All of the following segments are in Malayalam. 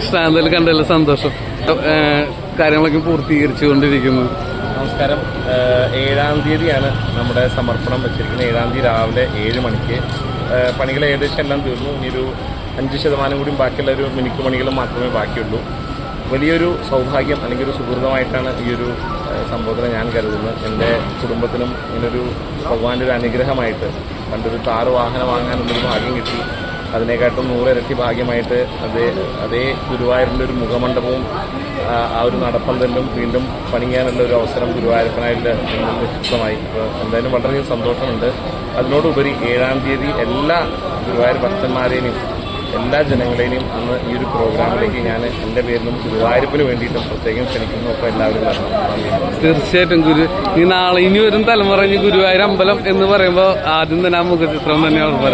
കൃഷ്ണ കണ്ടല്ലോ സന്തോഷം. കാര്യങ്ങളൊക്കെ പൂർത്തീകരിച്ചുകൊണ്ടിരിക്കുന്നു. നമസ്കാരം. ഏഴാം തീയതിയാണ് നമ്മുടെ സമർപ്പണം വെച്ചിരിക്കുന്നത്. ഏഴാം തീയതി രാവിലെ ഏഴ് മണിക്ക്. പണികൾ ഏകദേശം എല്ലാം തീർന്നു. ഇനി ഒരു അഞ്ച് ശതമാനം കൂടി ബാക്കിയുള്ള ഒരു മിനുക്ക് പണികൾ മാത്രമേ ബാക്കിയുള്ളൂ. വലിയൊരു സൗഭാഗ്യം അല്ലെങ്കിൽ ഒരു സുഹൃതമായിട്ടാണ് ഈ ഒരു സംബോധന ഞാൻ കരുതുന്നത്. എന്റെ കുടുംബത്തിനും ഇങ്ങനൊരു ഭഗവാന്റെ ഒരു അനുഗ്രഹമായിട്ട് പണ്ടൊരു താറ് വാഹനം വാങ്ങാനുള്ളൊരു ഭാഗ്യം കിട്ടി. അതിനെക്കാട്ടും നൂറിരട്ടി ഭാഗ്യമായിട്ട് അതേ അതേ ഗുരുവായൂരിന്റെ ഒരു മുഖമണ്ഡപവും ആ, ഒരു നടപ്പന്തലും വീണ്ടും പണിയാനുള്ള ഒരു അവസരം ഗുരുവായൂരപ്പനായിട്ട് നിക്ഷിപ്തമായി അപ്പോൾ എന്തായാലും വളരെയധികം സന്തോഷമുണ്ട്. അതിനോടുപരി ഏഴാം തീയതി എല്ലാ ഗുരുവായൂർ ഭക്തന്മാരെയും എല്ലാ ജനങ്ങളെയും അന്ന് ഈ ഒരു പ്രോഗ്രാമിലേക്ക് ഞാൻ എന്റെ പേരിലും ഗുരുവായൂരപ്പിന് വേണ്ടിയിട്ടും പ്രത്യേകം ക്ഷണിക്കുന്നു. അപ്പോൾ എല്ലാവരും തീർച്ചയായിട്ടും ഗുരു. ഈ നാളെ ഇനി വരും തലമുറ ഇനി ഗുരുവായൂർ അമ്പലം എന്ന് പറയുമ്പോൾ ആദ്യം തന്നെ ആ മുഖചിത്രം തന്നെ ഓർമ്മ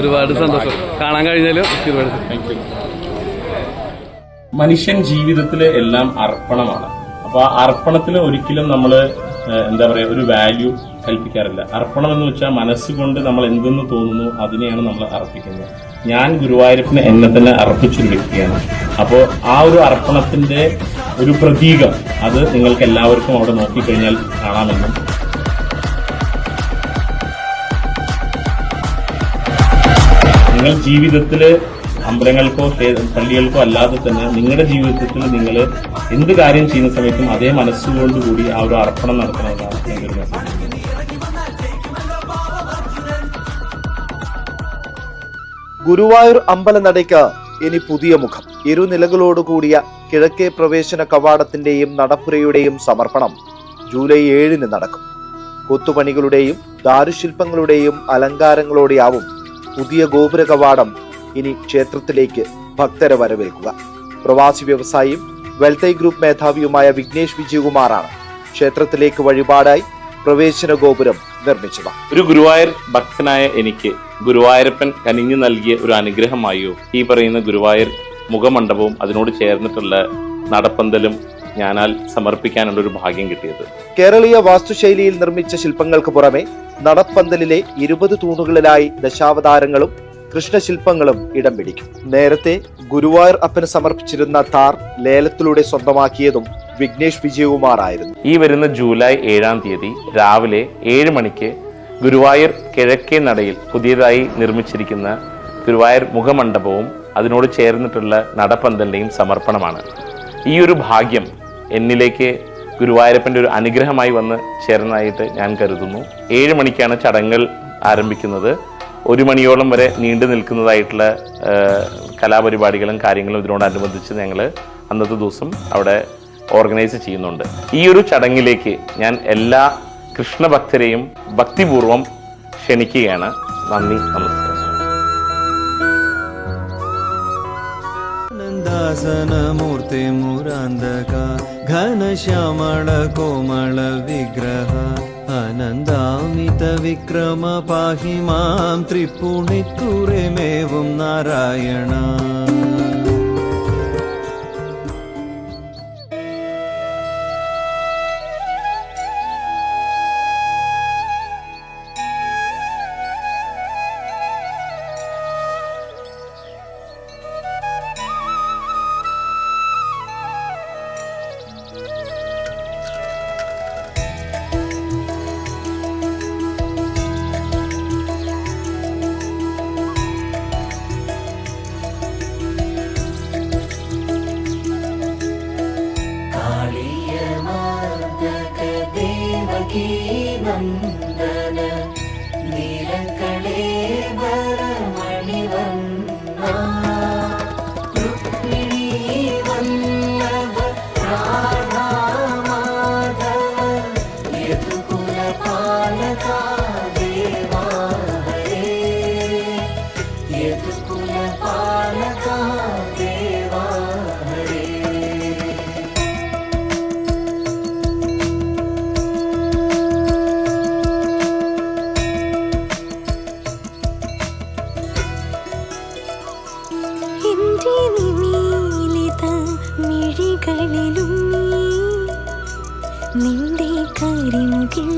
ഒരുപാട് സന്തോഷം. കാണാൻ കഴിഞ്ഞാലും ഒരുപാട് താങ്ക് യു മനുഷ്യൻ ജീവിതത്തിൽ എല്ലാം അർപ്പണമാണ്. അപ്പൊ ആ അർപ്പണത്തിൽ ഒരിക്കലും നമ്മൾ എന്താ പറയാ ഒരു വാല്യൂ കൽപ്പിക്കാറില്ല. അർപ്പണം എന്ന് വെച്ചാൽ മനസ്സുകൊണ്ട് നമ്മൾ എന്തെന്ന് തോന്നുന്നു അതിനെയാണ് നമ്മൾ അർപ്പിക്കുന്നത്. ഞാൻ ഗുരുവായൂരപ്പിനെ എന്നെ തന്നെ അർപ്പിച്ചൊരു വ്യക്തിയാണ്. അപ്പോൾ ആ ഒരു അർപ്പണത്തിന്റെ ഒരു പ്രതീകം അത് നിങ്ങൾക്ക് എല്ലാവർക്കും അവിടെ നോക്കിക്കഴിഞ്ഞാൽ കാണാമെന്നും. നിങ്ങൾ ജീവിതത്തിൽ അമ്പലങ്ങൾക്കോ പള്ളികൾക്കോ അല്ലാതെ തന്നെ നിങ്ങളുടെ ജീവിതത്തിൽ നിങ്ങൾ എന്ത് കാര്യം ചെയ്യുന്ന സമയത്തും അതേ മനസ്സുകൊണ്ടുകൂടി ആ ഒരു അർപ്പണം നടത്തണമെന്നാണ് എന്റെ ഒരു ഗുരുവായൂർ അമ്പലനടയ്ക്ക് ഇനി പുതിയ മുഖം. ഇരുനിലകളോടുകൂടിയ കിഴക്കേ പ്രവേശന കവാടത്തിന്റെയും നടപ്പുരയുടെയും സമർപ്പണം ജൂലൈ ഏഴിന് നടക്കും. കൊത്തുപണികളുടെയും ദാരുശില്പങ്ങളുടെയും അലങ്കാരങ്ങളോടെയാവും പുതിയ ഗോപുര കവാടം ഇനി ക്ഷേത്രത്തിലേക്ക് ഭക്തരെ വരവേൽക്കുക. പ്രവാസി വ്യവസായിയും വെൽത്തൈ ഗ്രൂപ്പ് മേധാവിയുമായ വിഘ്നേഷ് വിജയകുമാറാണ് ക്ഷേത്രത്തിലേക്ക് വഴിപാടായി പ്രവേശന ഗോപുരം നിർമ്മിച്ചത്. ഒരു ഗുരുവായൂർ ഭക്തനായ എനിക്ക് ഗുരുവായൂരപ്പൻ കനിഞ്ഞു നൽകിയ ഒരു അനുഗ്രഹമായോ? ഈ പറയുന്ന ഗുരുവായൂർ മുഖമണ്ഡപവും അതിനോട് ചേർന്നിട്ടുള്ള നടപ്പന്തലും ഞാനാൽ സമർപ്പിക്കാനുള്ള ഒരു ഭാഗ്യം കിട്ടിയത്. കേരളീയ വാസ്തുശൈലിയിൽ നിർമ്മിച്ച ശില്പങ്ങൾക്ക് പുറമെ നടപ്പന്തലിലെ ഇരുപത് തൂണുകളിലായി ദശാവതാരങ്ങളും കൃഷ്ണശില്പങ്ങളും ഇടം പിടിക്കും. നേരത്തെ ഗുരുവായൂർ അപ്പന് സമർപ്പിച്ചിരുന്ന താർ ലേലത്തിലൂടെ സ്വന്തമാക്കിയതും വിഘ്നേഷ് വിജയകുമാർ ആയിരുന്നു ഈ വരുന്ന ജൂലൈ ഏഴാം തീയതി രാവിലെ ഏഴ് മണിക്ക് ഗുരുവായൂർ കിഴക്കേ നടയിൽ പുതിയതായി നിർമ്മിച്ചിരിക്കുന്ന ഗുരുവായൂർ മുഖമണ്ഡപവും അതിനോട് ചേർന്നിട്ടുള്ള നടപ്പന്തലിന്റെയും സമർപ്പണമാണ്. ഈ ഒരു ഭാഗ്യം എന്നിലേക്ക് ഗുരുവായൂരപ്പന്റെ ഒരു അനുഗ്രഹമായി വന്ന് ചേർന്നതായിട്ട് ഞാൻ കരുതുന്നു. ഏഴ് മണിക്കാണ് ചടങ്ങുകൾ ആരംഭിക്കുന്നത്. ഒരു മണിയോളം വരെ നീണ്ടു നിൽക്കുന്നതായിട്ടുള്ള കലാപരിപാടികളും കാര്യങ്ങളും ഇതിനോടനുബന്ധിച്ച് ഞങ്ങൾ അന്നത്തെ ദിവസം അവിടെ ഓർഗനൈസ് ചെയ്യുന്നുണ്ട്. ഈ ഒരു ചടങ്ങിലേക്ക് ഞാൻ എല്ലാ കൃഷ്ണഭക്തരെയും ഭക്തിപൂർവം ക്ഷണിക്കുകയാണ് നന്ദി നമസ്കാരം नन्दासनमूर्ति मुरान्दक घनश्यामळ कोमल विग्रह अनन्दामितविक्रम पाहि मां त्रिपुणित्तुरेमेवं नारायण kỳ nằm മിഴികളിലും നിന്റെ കരിമുകിൽ